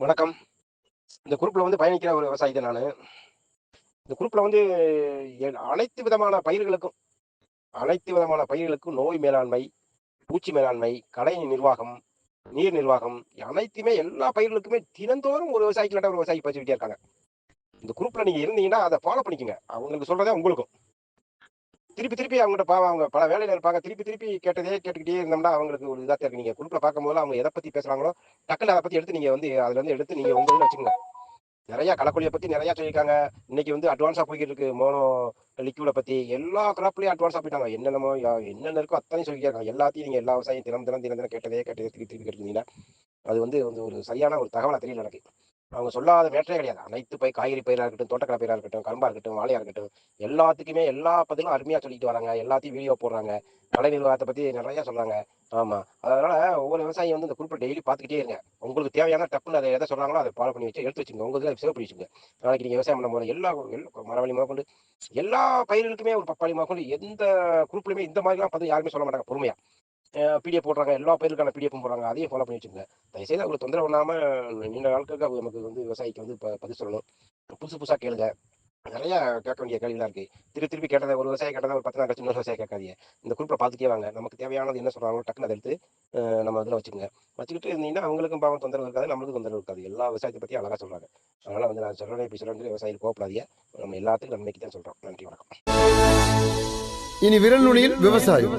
வணக்கம். இந்த குரூப்பில் வந்து பயணிக்கிற ஒரு விவசாயி தான் நான். இந்த குரூப்பில் வந்து எ- அனைத்து விதமான பயிர்களுக்கும் அனைத்து விதமான பயிர்களுக்கும் நோய் மேலாண்மை பூச்சி மேலாண்மை கடை நிர்வாகம் நீர் நிர்வாகம் அனைத்துமே எல்லா பயிர்களுக்குமே தினந்தோறும் ஒரு விவசாயிக்கு ஒரு விவசாயி படிச்சுக்கிட்டே இருக்காங்க. இந்த குரூப்பில் நீங்கள் இருந்தீங்கன்னா அதை ஃபாலோ பண்ணிக்கங்க. அவங்களுக்கு சொல்கிறதே உங்களுக்கும். திருப்பி திருப்பி அவங்ககிட்ட பாவம் அவங்க பல வேலையில இருப்பாங்க திருப்பி திருப்பி கேட்டதே கேட்டுக்கிட்டே இருந்தோம்னா அவங்களுக்கு ஒரு இதாக தெரியும் நீங்க குழுப்பில் பார்க்கும்போது அவங்க எதை பத்தி பேசுறாங்களோ டக்குன்னு அதை பத்தி எடுத்து நீங்க வந்து அதுல இருந்து எடுத்து நீங்க உங்க இதில் வச்சுக்கோங்க நிறைய களைக்கொல்லியை பத்தி நிறைய சொல்லியிருக்காங்க இன்னைக்கு வந்து அட்வான்ஸா போய்கிட்டு இருக்கு மோனோ லிக்யூட பத்தி எல்லா கிராப்லயும் அட்வான்ஸா போயிட்டாங்க என்னென்னமோ யா- என்னென்ன இருக்கோ அத்தனையும் சொல்லியிருக்காங்க எல்லாத்தையும் நீங்க எல்லா விவசாயம் தினம் தினம் தினம் தினம் கேட்டதே கேட்டதே திருப்பி திருப்பி கேட்டுருந்தீங்கன்னா அது வந்து வந்து ஒரு சரியான ஒரு தகவலா தெரியல எனக்கு அவங்க சொல்லாத மேட்டரே கிடையாது. அனைத்து பயிர் காய்கறி பயிராக இருக்கட்டும் தோட்டக்கலை பயிராக இருக்கட்டும் கரும்பாக இருக்கட்டும் வாழையாக இருக்கட்டும் எல்லாத்துக்குமே எல்லா பதிலும் அருமையாக சொல்லிட்டு வராங்க. எல்லாத்தையும் வீடியோ போடுறாங்க. கலை நிர்வாகத்தை பற்றி நிறையா சொல்கிறாங்க ஆமா. அதனால் ஒவ்வொரு விவசாயி வந்து இந்த குறிப்பிட்ட டெய்லி பார்த்துக்கிட்டே இருங்க. உங்களுக்கு தேவையான டப்புன்னு அதை எதை சொல்கிறாங்களோ அதை ஃபாலோ பண்ணி வச்சு எடுத்து வச்சுங்க உங்க இதில் சேவ் பண்ணி வச்சுங்க நாளைக்கு நீங்கள் விவசாயம் பண்ண போது எல்லா மரவழி முதற்கொண்டு எல்லா பயிர்களுக்குமே ஒரு பப்பாளி முதற்கொண்டு எந்த குரூப்லையுமே இந்த மாதிரிலாம் பார்த்து யாருமே சொல்ல மாட்டாங்க. பொறுமையாக பிடிஎஃப் போடுறாங்க. எல்லா பயிருக்கான பிடிஎஃப் போடுறாங்க. அதையும் ஃபாலோ பண்ணி வச்சுங்க தயவுசெய்து அவங்களுக்கு தொந்தரவு இல்லாம நீண்ட நாட்களுக்கு அவங்க நமக்கு வந்து விவசாயிக்கு வந்து இப்போ பதில் சொல்லணும். புதுசு புதுசா கேளுங்க. நிறைய கேட்க வேண்டிய கேள்விலாம் இருக்கு. திருப்பி திருப்பி கேட்டதை ஒரு விவசாயி கேட்டதை ஒரு பத்து நாள் கழிச்சு இன்னொரு விவசாயி கேட்காதீங்க. இந்த குறிப்பில் பார்த்துக்கே வாங்க. நமக்கு தேவையானது என்ன சொல்றாங்களோ டக்குன்னு அதை எடுத்து நம்ம இதில் வச்சுக்கோங்க. வச்சுக்கிட்டு இருந்தீங்கன்னா அவங்களுக்கும் பாவம் தொந்தரவு இருக்காது நம்மளுக்கும் தொந்தரவு இருக்காது. எல்லா விவசாயத்தை பத்தி அழகா சொல்றாங்க. அதனால வந்து நான் சொல்றேன் இப்படி சொல்றேன் விவசாயிகள் கோப்படாதீங்க நம்ம எல்லாத்துக்கும் நன்மைக்கு தான் சொல்றோம். நன்றி வணக்கம். இனி விரல் நுனியில் விவசாயம்.